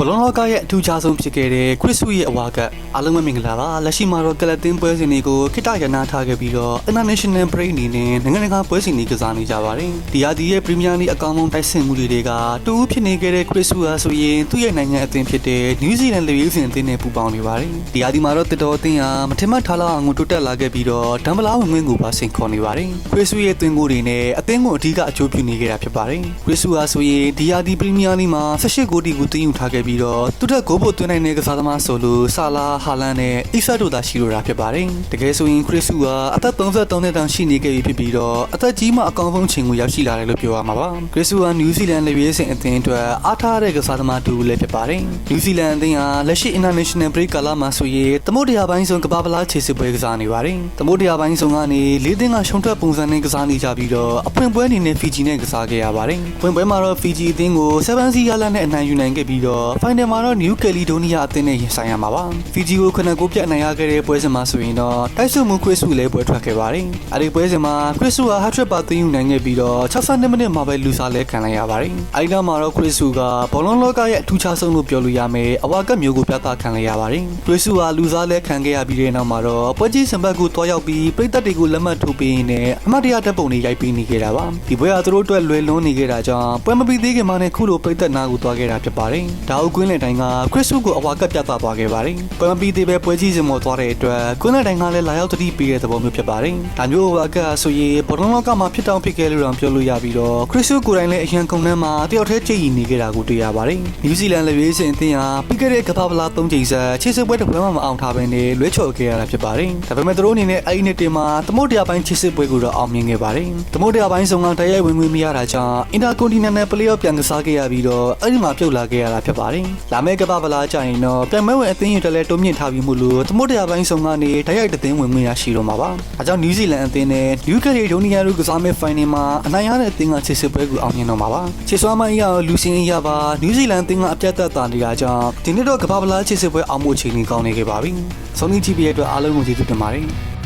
ဘလုံးလောကရဲ့အထူးခြားဆုံးဖြစ်ခဲ့တဲ့ခရစ်စုရဲ့အဝါကအားလုံးပဲမင်္ဂလာပါလက်ရှိမှာတော့ကလတင်ပွဲစဉ်တွေကိုခိတရနာထားခဲ့ပြီးတော့ International Break အနေနဲ့နိုင်ငံတကာပွဲစဉ်တွေကစားနေကြပါတယ်ဒီဟာဒီရဲ့ Premier League အကောင်းဆုံးတိုက်စစ်မှုတွေကတူးဖြစ်နေခဲ့တဲ့ခရစ်စုဟာဆိုရင်သူ့ရဲ့နိုင်ငံအသင်းဖြစ်တဲ့ New Zealand လေယူးစင်အသင်းနဲ့ပူးပေါင်းနေပါတယ်ဒီဟာဒီမှာတော့တတော်အသင်းဟာမထင်မှတ်ထားလောက်အောင်ကိုတိုးတက်လာခဲ့ပြီးတော့ဒမ်ဘလာဝင်ဝင်ကိုပါဆင်ခေါ်နေပါတယ်ခရစ်စုရဲ့သွင်းကိုတွေနဲ့အသင်းကိုအဓိကအကျိုးပြုနေခဲ့တာဖြစ်ပါတယ်ခရစ်စုဟာဆိုရင်ဒီဟာဒီ Premier League မှာ18ဂိုးတီကိုတင်ယူထားခဲ့ပြီးတော့သူ့ထက်ဂိုးပိုသွင်းနိုင်တဲ့ကစားသမားဆိုလို့ဆာလာဟာလန်နဲ့အီဆာတို့သာရှိလိုတာဖြစ်ပါတယ်တကယ်ဆိုရင်ခရစ်စုဟာအသက်33နှစ်တောင်ရှိနေခဲ့ပြီဖြစ်ပြီးတော့အသက်ကြီးမှအကောင်းဆုံးချိန်ကိုရောက်ရှိလာတယ်လို့ပြောရမှာပါခရစ်စုဟာနယူးဇီလန်လေပြေးစင်အသင်းအတွက်အားထားတဲ့ကစားသမားတူလည်းဖြစ်ပါတယ်နယူးဇီလန်အသင်းဟာလက်ရှိ International Break ကာလမှာဆိုရင်သမုဒ္ဒရာပိုင်းဆုံးကမ္ဘာပလားခြေစစ်ပွဲကစားနေပါတယ်သမုဒ္ဒရာပိုင်းဆုံးကနေလေးသင်းကရှုံထွက်ပုံစံနဲ့ကစားနေကြပြီးတော့အဖွင့်ပွဲအနေနဲ့ Fiji နဲ့ကစားခဲ့ရပါတယ်ဖွင့်ပွဲမှာတော့ Fiji အသင်းကို7စီရလန်နဲ့အနိုင်ယူနိုင်ခဲ့ပြီးတော့ Final မှာတော့ New Caledonia အသင်းနဲ့ရင်ဆိုင်ရမှာပါ Fiji ကိုခဏကိုပြတ်နိုင်ရခဲ့တဲ့ပွဲစဉ်မှာဆိုရင်တော့တိုက်စုမှုခရစ်စုလည်းပွဲထွက်ခဲ့ပါတယ်အဲဒီပွဲစဉ်မှာခရစ်စုဟာ hat-trick ပါသွင်းယူနိုင်ခဲ့ပြီးတော့62မိနစ်မှာပဲလူစားလဲခံလိုက်ရပါတယ်အဲဒီနောက်မှာတော့ခရစ်စုကဘောလုံးလောကရဲ့အထူးခြားဆုံးလို့ပြောလို့ရမယ်အဝါကတ်မျိုးကိုပြသခံလိုက်ရပါတယ်ခရစ်စုဟာလူစားလဲခံခဲ့ရပြီးတဲ့နောက်မှာတော့ပွဲကြီးစံပတ်ကိုတွားရောက်ပြီးပြည်သက်တွေကိုလက်မှတ်ထိုးပေးရင်းနဲ့အမတ်တရတပ်ပုံတွေရိုက်ပေးနေခဲ့တာပါဒီပွဲကသူတို့အတွက်လွယ်လွန်းနေခဲ့တာကြောင့်ပွဲမပြီးသေးခင်မှာနဲ့ခုလိုပြည်သက်နာကိုတွားခဲ့တာဖြစ်ပါတယ်ဒါအုပ်ကွင်းလယ်တိုင်းကခရစ်စုကိုအဝါကတ်ပြသသွားခဲ့ပါတယ်ပွဲမပြီးသေးပဲပွဲကြီးစံမောသွားတဲ့အတွက်ကွင်းလယ်တိုင်းကလည်းလာရောက်တတိပေးတဲ့သဘောမျိုးဖြစ်ပါတယ်ဒါမျိုးအဝါကတ်ဆိုရင်ဘောလုံးလောကမှာဖြစ်တောင်ဖြစ်ခဲ့လို့တော့ပြောလို့ရပြီးတော့ခရစ်စုကိုယ်တိုင်လည်းအရန်ကုန်နှမ်းမှာတယောက်တည်းကြည်ရည်နေခဲ့တာကိုတွေ့ရပါတယ်နယူးဇီလန်လက်ရွေးစင်အသင်းဟာပြီးခဲ့တဲ့ကမ္ဘာပလား၃ချိန်ဆက်ခြေစစ်ပွဲတစ်ပွဲမှမအောင်ထားဘဲနဲ့လွဲချော်ခဲ့ရတာဖြစ်ပါတယ်ဒါပေမဲ့သူတို့အနေနဲ့အဲ့ဒီနှစ်တင်မှာသမုဒ္ဒရာပိုင်းခြေစစ်ပွဲကိုတော့အောင်မြင်ခဲ့ပါတယ်သမုဒ္ဒရာပိုင်းဆောင်ကတရိုက်ဝင်ဝင်မရတာကြောင့် Intercontinental Playoff ပြန်ကစားခဲ့ရပြီးတော့အဲ့ဒီမှာပြုတ်လာခဲ့ရတာဖြစ်ပါတယ်လာမယ့်ကမ္ဘာပလားကြရင်တော့ပြန်မဲ့ဝင်အသင်းရတလဲတိုးမြင့်ထားပြီးမှုလို့သမုဒ္ဒရာပိုင်းဆောင်ကနေတရိုက်တစ်သင်းဝင်ဝင်ရရှိတော့မှာပါအဲကြောင့်နယူးဇီလန်အသင်းနဲ့ New Caledonia တို့ကစားမယ့် final မှာအနိုင်ရတဲ့အသင်းကခြေစစ်ပွဲကိုအောင်မြင်တော့မှာပါခြေစွမ်းမအရာလူစင်းအရာပါနယူးဇီလန်အသင်းကအပြတ်သက်သာနေတာကြောင့်ဒီနေ့တော့ကမ္ဘာပလားခြေစစ်ပွဲအောင်မှုအချိန်ကြီးကောင်းနေခဲ့ပါပြီ။ Sony TV ရဲ့အတွက်အားလုံးကိုကျေးဇူးတင်ပါတယ်။